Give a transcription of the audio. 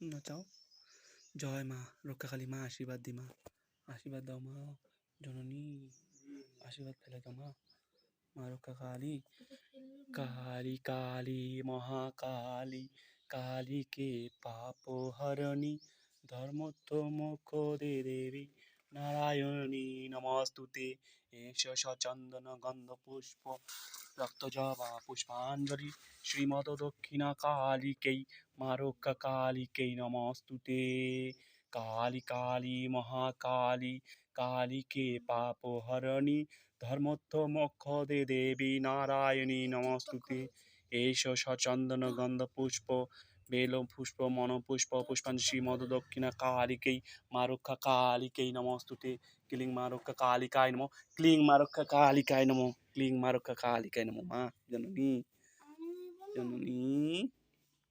নাচাও জয় মা রক্ষাকালী মা, আশীর্বাদ দি মা। আশীর্বাদ দাও মা, জননী। আশীর্বাদ ফেলে দাও মা? মা রক্ষাকালী কালী কালী, মহাকালী কালীকে পাপ হরণী ধর্মত্ব মুখ দে দেবী। নারায়ণী, নমস্তুতে। এস সচন্দন গন্ধ পুষ্প, রক্ত জবা পুষ্পাঞ্জলি, শ্রীমদ দক্ষিণা কালীকেই মা রক্ষা কালীকেই নমস্তুতে কালী কালী মহাকালী কালীকে পাপ হরণী ধর্মত্ব মোক্ষ দে দেবী নারায়ণী নমস্তুতে এস সচন্দন গন্ধ পুষ্প বেল পুষ্প মন পুষ্প পুষ্পাঞ্জলি শ্রীমদ দক্ষিণা কালীকেই মা রক্ষা কালীকেই নমস্তুতে ক্লিং মারক্ষা কালিকায় নম ক্লিং মারক্ষা কালিকায় নম ক্লিং মারক্ষা কালিকায় নম মা জননী জননী